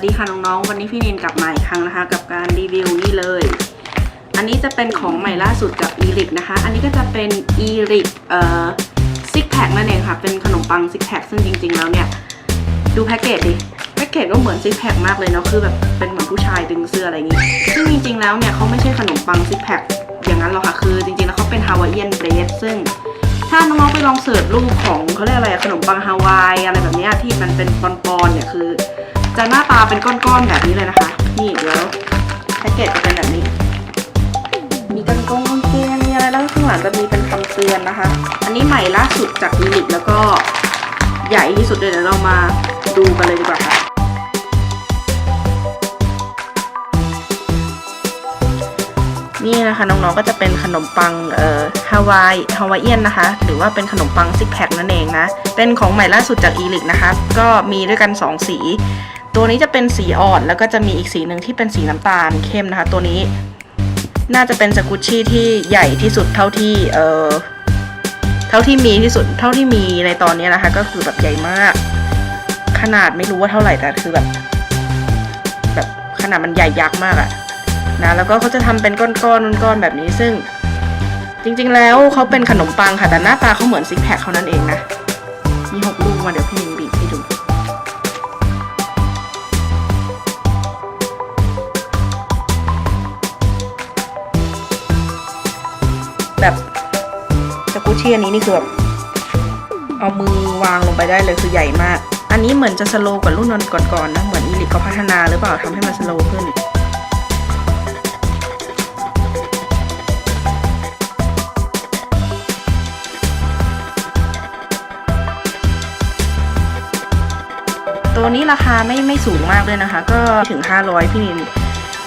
สดีค่ะน้องๆ วันนี้พี่นินกลับมาอีกครั้งนะคะ กับการรีวิวนี่เลย อันนี้จะเป็นของใหม่ล่าสุดจากอีริกนะคะ อันนี้ก็จะเป็นอีริกเอ่อซิกแพคนั่นเองค่ะ เป็นขนมปังซิกแพคซึ่งจริง ๆ แล้วเนี่ย ดูแพ็กเกจดิ แพ็กเกจก็เหมือนซิกแพคมากเลยเนาะ คือแบบเป็นเหมือนผู้ชายดึงเสื้ออะไรอย่างงี้ ซึ่งจริง ๆ แล้วเนี่ยเขาไม่ใช่ขนมปังซิกแพคอย่างนั้นหรอกค่ะ คือจริงๆ แล้วเขาเป็นฮาวายเอียนเบรดซึ่ง ถ้าน้องๆไปลองเสิร์ชรูปของเขาเรียกอะไรขนมปังฮาวายอะไรแบบนี้ที่มันเป็นปอนๆเนี่ยคือ จะหน้าตาเป็นก้อนๆแบบนี้เลยนะคะ นี่เดี๋ยวแพ็กเกจจะเป็นแบบนี้ มีกางกงกางเกงมีอะไรแล้วข้างหลังจะมีเป็นคำเตือนนะคะ อันนี้ใหม่ล่าสุดจากอีลิกแล้วก็ใหญ่ที่สุดเลยเดี๋ยวเรามาดูกันเลยดีกว่าค่ะ นี่นะคะน้องๆก็จะเป็นขนมปังเอ่อฮาวายฮาวายเอียนนะคะ หรือว่าเป็นขนมปังซิกแพคนั่นเองนะ เป็นของใหม่ล่าสุดจากอีลิกนะคะ ก็มีด้วยกัน 2 สี ตัวนี้จะเป็นสีอ่อนแล้วก็จะมีอีกสีหนึ่งที่เป็นสีน้ำตาลเข้มนะคะ ตัวนี้ น่าจะเป็นสกุชชี่ที่ใหญ่ที่สุดเท่าที่เอ่อเท่าที่มีที่สุดเท่าที่มีในตอนนี้นะคะ ก็คือแบบใหญ่มาก ขนาดไม่รู้ว่าเท่าไหร่แต่คือแบบ แบบขนาดมันใหญ่ยักษ์มากอะ นะแล้วก็เขาจะทำเป็นก้อนๆก้อนๆแบบนี้ซึ่ง จริงๆแล้วเขาเป็นขนมปังค่ะแต่หน้าตาเขาเหมือนซิกแพคเขานั่นเองนะมีหกลูกมาเดี๋ยวพี่มินบีบให้ดูแบบสกุชชี่อันนี้นี่คือแบบเอามือวางลงไปได้เลยคือใหญ่มาก อันนี้เหมือนจะสโลว์กว่ารุ่นนก่อนๆนะ เหมือนอีลิกเขาพัฒนาหรือเปล่าทำให้มันสโลว์ขึ้น ตัวนี้ราคาไม่ไม่สูงมากเลยนะคะ ก็ถึง 500 พี่นิน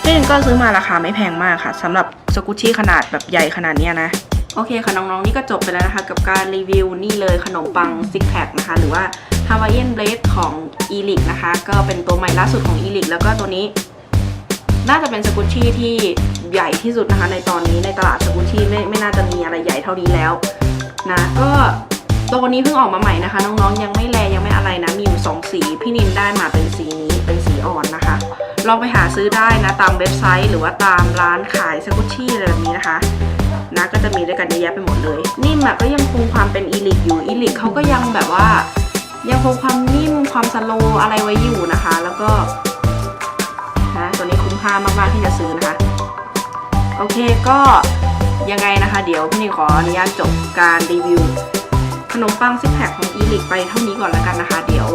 พี่นินก็ซื้อมาราคาไม่แพงมากค่ะสำหรับสกุชชี่ขนาดแบบใหญ่ขนาดเนี้นะ โอเคค่ะ น้องๆ นี่ก็จบไปแล้วนะคะ กับการรีวิวนี่เลยขนมปังซิกแพคนะคะ หรือว่า Hawaiian Blade ของ e l i x นะคะ ก็เป็นตัวใหม่ล่าสุดของ e l i x แล้วก็ตัวนี้น่าจะเป็นสกุชชี่ที่ใหญ่ที่สุดนะคะ ในตอนนี้ในตลาดสกุชชี่ไม่ไม่น่าจะมีอะไรใหญ่เท่านี้แล้วนะก็ ตัวนี้เพิ่งออกมาใหม่นะคะ น้องๆ ยังไม่แลยังไม่อะไรนะ มีอยู่สองสี พี่นินได้มาเป็นสีนี้เป็นสีอ่อนนะคะ ลองไปหาซื้อได้นะ ตามเว็บไซต์ หรือว่าตามร้านขายสกุชชี่อะไรแบบนี้นะคะนะก็จะมีด้วยกันเยอะแยะไปหมดเลยนิ่มอะก็ยังคงความเป็นอีลิกอยู่อีลิกเขาก็ยังแบบว่า ยังคงความนิ่มความสโลอะไรไว้อยู่นะคะ แล้วก็นะตัวนี้คุ้มค่ามากๆที่จะซื้อนะคะ โอเคก็ยังไงนะคะ เดี๋ยวพี่นิวขออนุญาตจบการรีวิว ขนมปังซิกแพคของอีลิกไปเท่านี้ก่อนแล้วกันนะคะ เดี๋ยว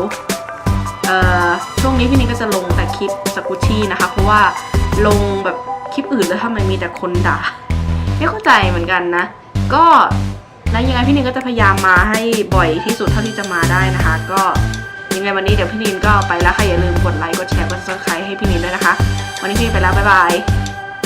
ช่วงนี้พี่นิวก็จะลงแต่คลิปสกุชี่นะคะ เพราะว่าลงแบบคลิปอื่นแล้วทำไมมีแต่คนด่าไม่เข้าใจเหมือนกันนะ ก็แล้วยังไงพี่นินก็จะพยายามมาให้บ่อยที่สุดเท่าที่จะมาได้นะคะ ก็ยังไงวันนี้เดี๋ยวพี่นินก็ไปแล้วค่ะอย่าลืมกดไลค์กดแชร์กดซับสไครต์ให้พี่นินด้วยนะคะ วันนี้พี่นินไปแล้วบ๊ายบาย